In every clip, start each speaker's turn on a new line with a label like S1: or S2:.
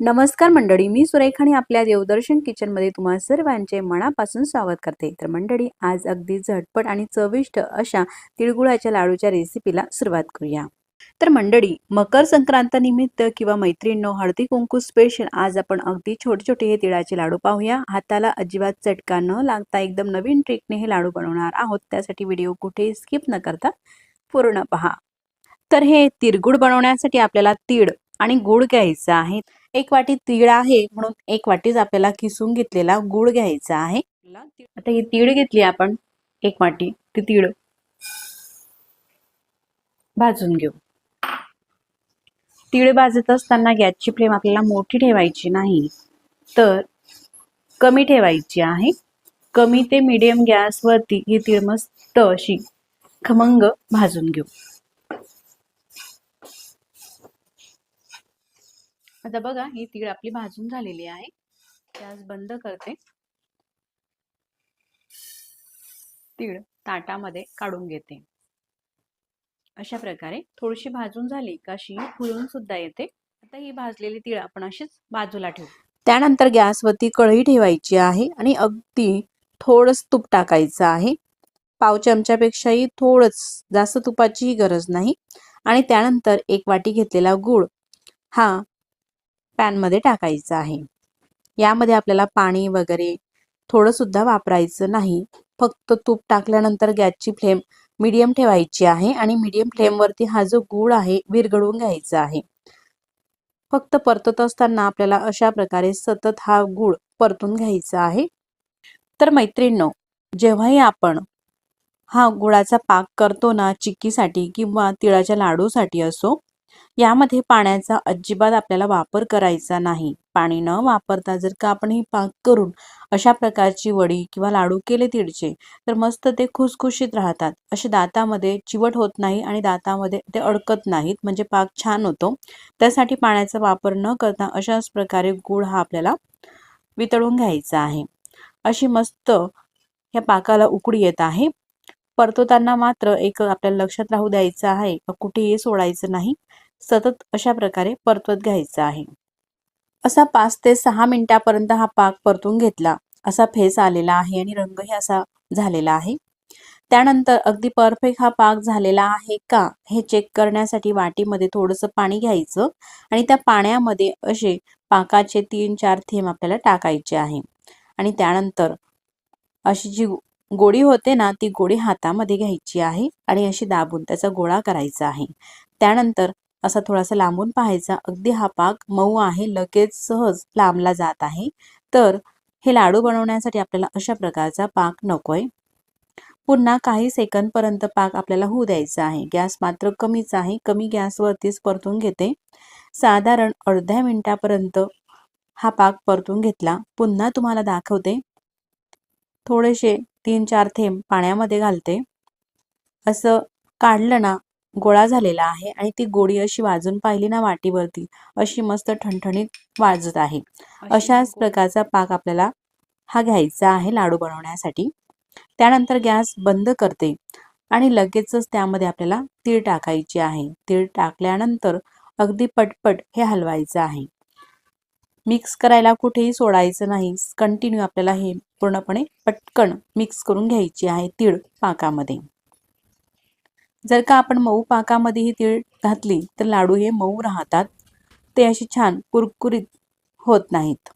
S1: नमस्कार मंडळी मी सुरेखा आणि आपल्या देवदर्शन किचनमध्ये तुम्हा सर्वांचे मनापासून स्वागत करते. तर मंडळी आज अगदी झटपट आणि चविष्ट अशा तिळगुळाच्या लाडूच्या रेसिपीला सुरुवात करूया. तर मंडळी मकर संक्रांत निमित्त किंवा मैत्रिणींनो हळदी कुंकू स्पेशल आज आपण अगदी छोटे छोटे हे तिळाचे लाडू पाहूया. हाताला अजिबात चटका न लागता एकदम नवीन ट्रिकने हे लाडू बनवणार आहोत. त्यासाठी व्हिडिओ कुठेही स्किप न करता पूर्ण पहा. तर हे तिरगुड बनवण्यासाठी आपल्याला तीळ आणि गुळ घ्यायचं आहे एक वाटी तीळ आहे म्हणून एक वाटीच आपल्याला किसून घेतलेला गुळ घ्यायचा आहे. आता ही तीळ घेतली आपण एक वाटी ती तीळ भाजून घेऊ. तीळ भाजत असताना गॅसची फ्लेम आपल्याला मोठी ठेवायची नाही तर कमी ठेवायची आहे. कमी ते मीडियम गॅसवरती ही तीळ मस्त अशी खमंग भाजून घेऊ. आता बघा ही तीळ आपली भाजून झालेली आहे. गॅस बंद करते. तीळ ताटामध्ये काढून घेते. अशा प्रकारे थोडीशी भाजून झाली का अशी फुलून सुद्धा येते. आता ही भाजलेली तीळ आपण अशीच बाजूला ठेवू. त्यानंतर गॅसवरती कढई ठेवायची आहे आणि अगदी थोडंच तूप टाकायचं आहे. पाव चमच्यापेक्षाही थोडंच जास्त तुपाचीही गरज नाही. आणि त्यानंतर एक वाटी घेतलेला गूळ. हा पॅनमध्ये टाकायचं आहे. यामध्ये आपल्याला पाणी वगैरे थोडं सुद्धा वापरायचं नाही. फक्त तूप टाकल्यानंतर गॅसची फ्लेम मीडियम ठेवायची आहे आणि मीडियम फ्लेमवरती हा जो गूळ आहे विरघळून घ्यायचा आहे. फक्त परतत असताना आपल्याला अशा प्रकारे सतत हा गूळ परतून घ्यायचा आहे. तर मैत्रिणींनो जेव्हाही आपण हा गुळाचा पाक करतो ना चिक्कीसाठी किंवा तिळाच्या लाडूसाठी असो यामध्ये पाण्याचा अजिबात आपल्याला वापर करायचा नाही. पाणी न वापरता जर का आपण ही पाक करून अशा प्रकारची वडी किंवा लाडू केले तिळचे तर मस्त ते खुसखुशीत राहतात. असे दातामध्ये चिवट होत नाही आणि दातामध्ये ते अडकत नाहीत म्हणजे पाक छान होतो. त्यासाठी पाण्याचा वापर न करता अशाच प्रकारे गूळ हा आपल्याला वितळून घ्यायचा आहे. अशी मस्त या पाकाला उकडी येत आहे. परतवताना मात्र एक आपल्याला लक्षात राहू द्यायचं आहे कुठेही सोडायचं नाही. सतत अशा प्रकारे परतवत घ्यायचा आहे. असा पाच ते सहा मिनिटापर्यंत हा पाक परतून घेतला असा फेस आलेला आहे आणि रंगही असा झालेला आहे. त्यानंतर अगदी परफेक्ट हा पाक झालेला आहे का हे चेक करण्यासाठी वाटीमध्ये थोडंसं पाणी घ्यायचं आणि त्या पाण्यामध्ये असे पाकाचे तीन चार थेंब आपल्याला टाकायचे आहे. आणि त्यानंतर अशी जी गोडी होते ना ती गोडी हातामध्ये घ्यायची आहे आणि अशी दाबून त्याचा गोळा करायचा आहे. त्यानंतर असा थोडासा लांबून पाहायचा. अगदी हा पाक मऊ आहे लगेच सहज लांबला जात आहे. तर हे लाडू बनवण्यासाठी आपल्याला अशा प्रकारचा पाक नकोय पुन्हा काही सेकंदपर्यंत पाक आपल्याला होऊ द्यायचा आहे. गॅस मात्र कमीच आहे. कमी गॅसवरतीच परतून घेते. साधारण अर्ध्या मिनिटापर्यंत हा पाक परतून घेतला. पुन्हा तुम्हाला दाखवते. थोडेसे तीन चार थेंब पाण्यामध्ये घालते. असं काढलं ना गोळा झालेला आहे आणि ती गोळी अशी वाजून पाहिली ना वाटीवरती अशी मस्त ठणठणीत वाजत आहे. अशाच प्रकारचा पाक आपल्याला हा घ्यायचा आहे लाडू बनवण्यासाठी. त्यानंतर गॅस बंद करते आणि लगेचच त्यामध्ये आपल्याला तीळ टाकायची आहे. तीळ टाकल्यानंतर अगदी पटपट हे हलवायचं आहे. मिक्स करायला कुठेही सोडायचं नाही. कंटिन्यू आपल्याला हे पूर्णपणे पटकन मिक्स करून घ्यायची आहे तीळ पाकामध्ये. जर का आपण मऊ पाकामध्ये ही तीळ घातली तर लाडू हे मऊ राहतात. ते असे छान कुरकुरीत होत नाहीत.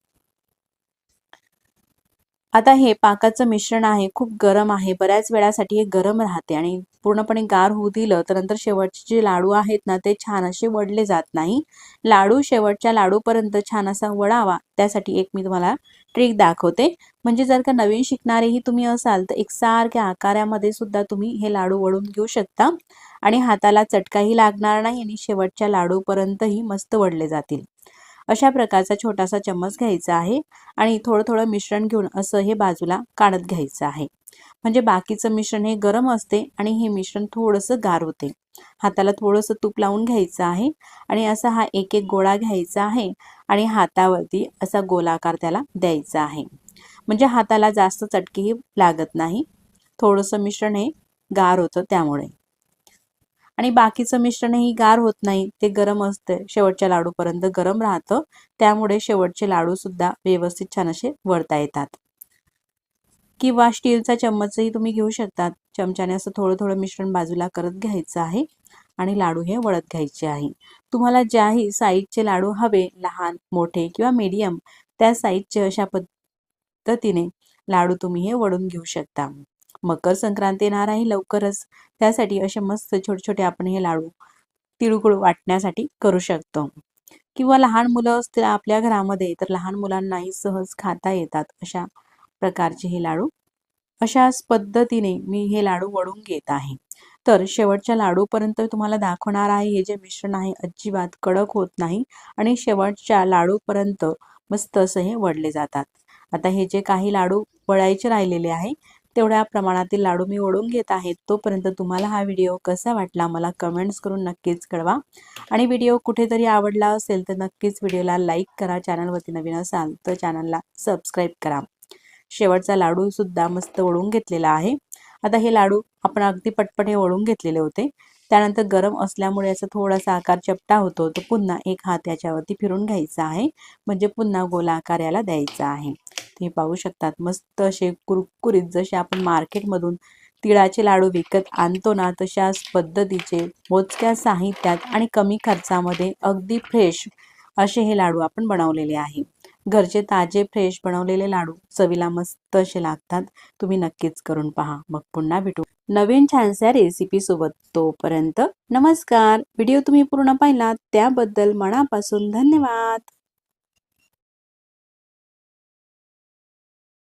S1: आता हे पाकाचं मिश्रण आहे खूप गरम आहे. बऱ्याच वेळासाठी हे गरम राहते आणि पूर्णपणे गार होऊ दिलं तर नंतर शेवटचे जे लाडू आहेत ना ते छान असे वडले जात नाही. लाडू शेवटच्या लाडूपर्यंत छान असा वडावा. त्यासाठी एक मी तुम्हाला ट्रिक दाखवते. म्हणजे जर का नवीन शिकणारेही तुम्ही असाल तर एकसारख्या आकारामध्ये सुद्धा तुम्ही हे लाडू वळून घेऊ शकता. आणि हाताला चटकाही लागणार नाही आणि शेवटच्या लाडूपर्यंतही मस्त वडले जातील. अशा प्रकारचा छोटासा चम्मच घ्यायचा आहे आणि थोडं थोडं मिश्रण घेऊन असं हे बाजूला काढत घ्यायचं आहे. म्हणजे बाकीचं मिश्रण हे गरम असते आणि हे मिश्रण थोडंसं गार होते. हाताला थोडंसं तूप लावून घ्यायचं आहे आणि असा हा एक एक गोळा घ्यायचा आहे आणि हातावरती असा गोलाकार त्याला द्यायचा आहे. म्हणजे हाताला जास्त चटकीही लागत नाही. थोडंसं मिश्रण हे गार होतं त्यामुळे. आणि बाकीचं मिश्रणही गार होत नाही ते गरम असते शेवटच्या लाडूपर्यंत गरम राहतं. त्यामुळे शेवटचे लाडू सुद्धा व्यवस्थित छान असे वळता येतात. किंवा स्टीलचा चम्मचही तुम्ही घेऊ शकतात. चमच्याने असं थोडं थोडं मिश्रण बाजूला करत घ्यायचं आहे आणि लाडू हे वळत घ्यायचे आहे. तुम्हाला ज्याही साईजचे लाडू हवे लहान मोठे किंवा मीडियम त्या साईजचे अशा पद्धतीने लाडू तुम्ही हे वळून घेऊ शकता. मकर संक्रांती येणार आहे लवकरच. त्यासाठी असे मस्त छोटे छोटे आपण हे लाडू तिळगुळ वाटण्यासाठी करू शकतो. किंवा लहान मुलं असतील आपल्या घरामध्ये तर लहान मुलांनाही सहज खाता येतात अशा प्रकारचे हे लाडू. अशाच पद्धतीने मी हे लाडू वळून घेत आहे. तर शेवटच्या लाडूपर्यंत तुम्हाला दाखवणार आहे हे जे मिश्रण आहे अजिबात कडक होत नाही आणि शेवटच्या लाडूपर्यंत मस्त असं हे वळले जातात. आता हे जे काही लाडू वळायचे राहिलेले आहे तेवढ्या प्रमाणातील लाडू मी ओढून घेत आहे. तोपर्यंत तुम्हाला हा व्हिडिओ कसा वाटला मला कमेंट्स करून नक्कीच कळवा. आणि व्हिडिओ कुठेतरी आवडला असेल तर नक्कीच व्हिडिओला लाईक करा चॅनलवरती नवीन असाल तर चॅनलला सबस्क्राईब करा. शेवटचा लाडू सुद्धा मस्त ओढून घेतलेला आहे. आता हे लाडू आपण अगदी पटपट हे ओढून घेतलेले होते. त्यानंतर गरम असल्यामुळे याचा थोडासा आकार चपटा होतो. तो पुन्हा एक हात याच्यावरती फिरून घ्यायचा आहे. म्हणजे पुन्हा गोलाकार याला द्यायचा आहे. ते पाहू शकतात मस्त असे कुरकुरीत जसे आपण मार्केटमधून तिळाचे लाडू विकत आणतो ना तशाच पद्धतीचे मोजक्या साहित्यात आणि कमी खर्चामध्ये अगदी फ्रेश असे हे लाडू आपण बनवलेले आहे. घरचे ताजे फ्रेश बनवलेले लाडू चवीला मस्त असे लागतात. तुम्ही नक्कीच करून पहा. मग पुन्हा भेटू. नवीन छानशा रेसिपी सोबत तोपर्यंत नमस्कार. व्हिडिओ तुम्ही पूर्ण पाहिलात त्याबद्दल मनापासून धन्यवाद.